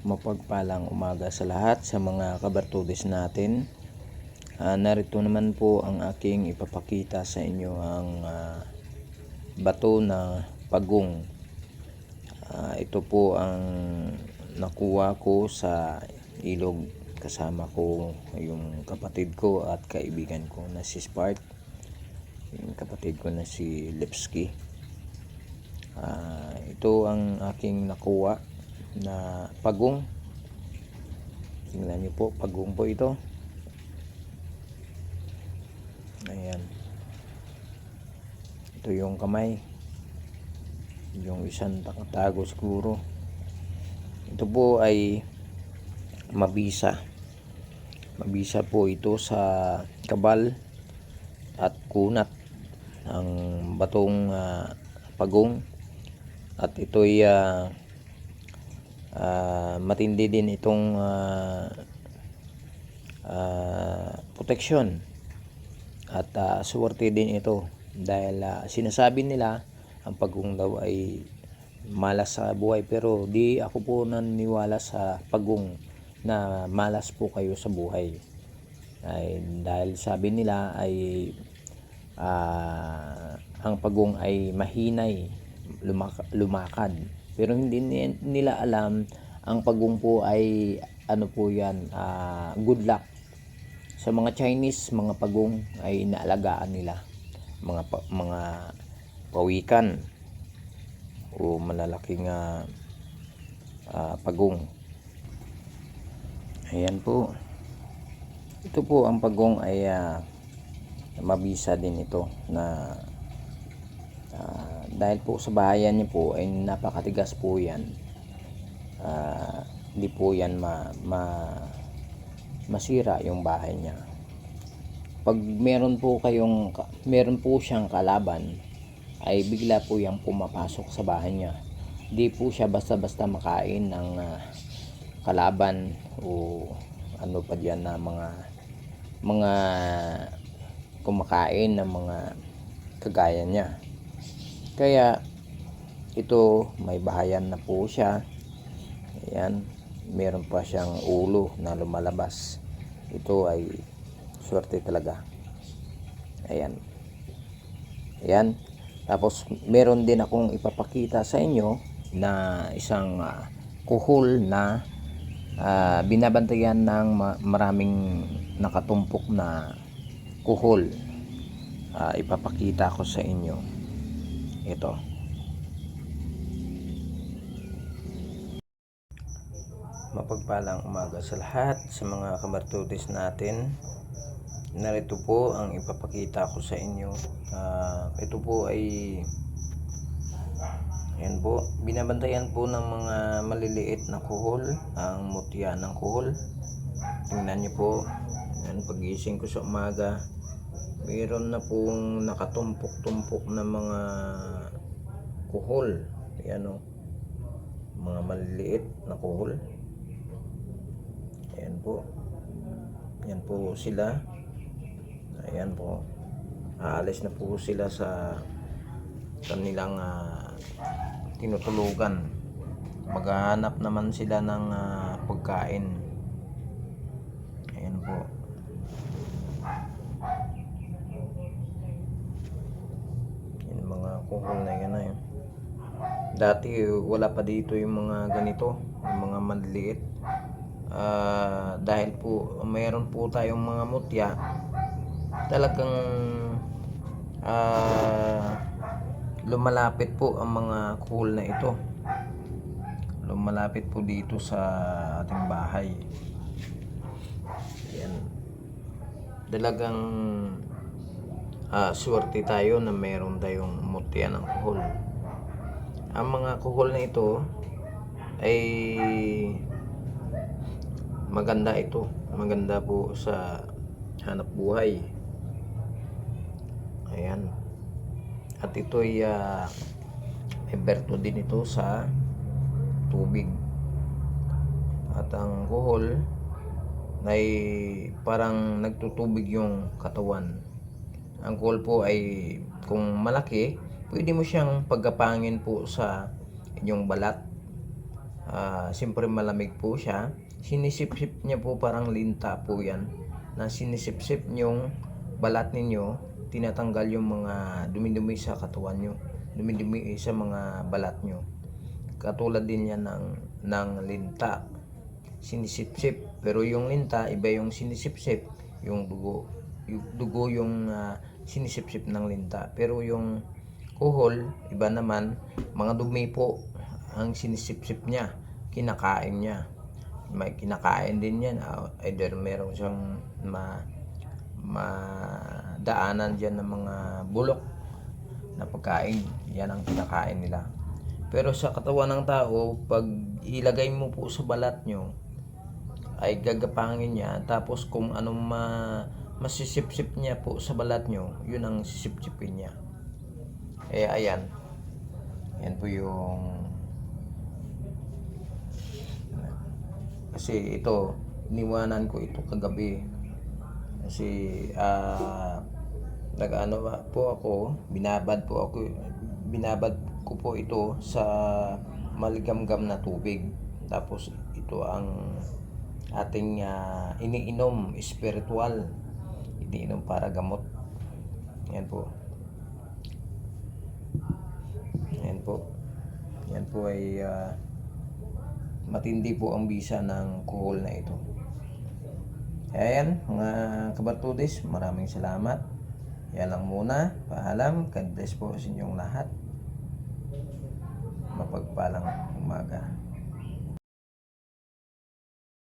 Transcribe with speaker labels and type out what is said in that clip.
Speaker 1: mapagpalang umaga sa lahat sa mga kabartudes natin. Ah, narito naman po ang aking ipapakita sa inyo ang ah, bato na pagong. Ah, ito po ang nakuha ko sa ilog kasama ko yung kapatid ko at kaibigan ko na si Spark. Yung kapatid ko na si Lipski. Ah, ito ang aking nakuha na pagong. Tingnan niyo po, pagong po ito. Ayan. Ito yung kamay. Yung isang takatago siguro. Ito po ay mabisa. Mabisa po ito sa kabal at kunat ang batong ah, pagong at ito'y ah, ah, matindi din itong ah, ah, proteksyon. At ah, swerte din ito dahil ah, sinasabi nila ang pagong daw ay malas sa buhay. Pero di ako po naniniwala sa pagong na malas po kayo sa buhay. Ay dahil sabi nila ay ah, ang pagong ay mahinay lumaka- lumakad pero hindi ni- nila alam ang pagong po ay ano po yan ah, good luck. Sa mga Chinese mga pagong ay inaalagaan nila. Mga pa- mga pawikan o malalaking ah, ah, pagong. Ayan po. Ito po ang pagong ay ah, mabisa din ito na dahil po sa bahayan niya po ay napakatigas po yan. Ah, hindi po yan ma, ma- masira yung bahay niya. Pag meron po kayong ka- meron po siyang kalaban ay bigla po yang pumapasok sa bahay niya. Di po siya basta-basta makain ng ah, kalaban o ano pa diyan na mga mga kumakain ng mga kagaya niya kaya ito may bahayan na po siya. Ayan meron pa siyang ulo na lumalabas. Ito ay swerte talaga. Ayan. Ayan. Tapos meron din akong ipapakita sa inyo na isang ah, kuhol na ah, binabantayan ng ma- maraming nakatumpok na kuhol. Ah, ipapakita ko sa inyo ito. Mapagpalang umaga sa lahat sa mga kamartutis natin. Narito po ang ipapakita ko sa inyo. Ah, ito po ay yan po. Binabantayan po ng mga maliliit na kuhol ang mutya ng kuhol. Tingnan niyo po. Yan pagising ko sa umaga mayroon na pong nakatumpok-tumpok na mga kuhol. Yan o mga maliliit na kuhol. Ayan po. Yan po sila. Ayan po. Aalis na po sila sa kanilang ah, tinutulugan. Maghahanap naman sila ng ah, pagkain. Ayan po yung kuhol na yan na yun. Dati wala pa dito yung mga ganito yung mga maliliit. Ah, dahil po mayroon po tayong mga mutya. Talagang ah, lumalapit po ang mga kuhol na ito. Lumalapit po dito sa ating bahay. Yan. Talagang ah, swerte tayo na meron tayong mutya ng kuhol. Ang mga kuhol na ito ay maganda ito. Maganda po sa hanap buhay. Ayan. At ito ay ah, may berto din ito sa tubig. At ang kuhol ay parang nagtutubig yung katawan ang kuhol po ay kung malaki pwede mo siyang paggapangin po sa inyong balat Ah, siyempre malamig po siya. Sinisip-sip niya po parang linta po yan. Na sinisip-sip yung balat ninyo, tinatanggal yung mga dumi-dumi sa katawan nyo. Dumi-dumi sa mga balat nyo. Katulad din yan ng, ng linta. Sinisip-sip. Pero yung linta, iba yung sinisip-sip. Yung dugo. Yung dugo yung ah, sinisip-sip ng linta. Pero yung kuhol, iba naman, mga dumi po ang sinisip-sip niya. Kinakain niya. May kinakain din yan. Ah, Either meron siyang ma madaanan dyan ng mga bulok na pagkain. Yan ang kinakain nila. Pero sa katawan ng tao, pag ilagay mo po sa balat nyo, ay gagapangin niya. Tapos kung anong ma masisipsip niya po sa balat nyo, yun ang sisipsipin niya. Eh, ayan. Yan po yung... Kasi ito, iniwanan ko ito kagabi. Kasi, ah... nag-ano ba po ako, binabad po ako, binabad ko po ito sa maligamgam na tubig. Tapos ito ang ating ah, iniinom spiritual. Iniinom para gamot. Yan po. Yan po. Yan po ay ah, matindi po ang bisa ng kuhol na ito. Ayan, mga kabartudis, maraming salamat. Yan lang muna. Paalam. God bless po sa inyong lahat. Mapagpalang umaga.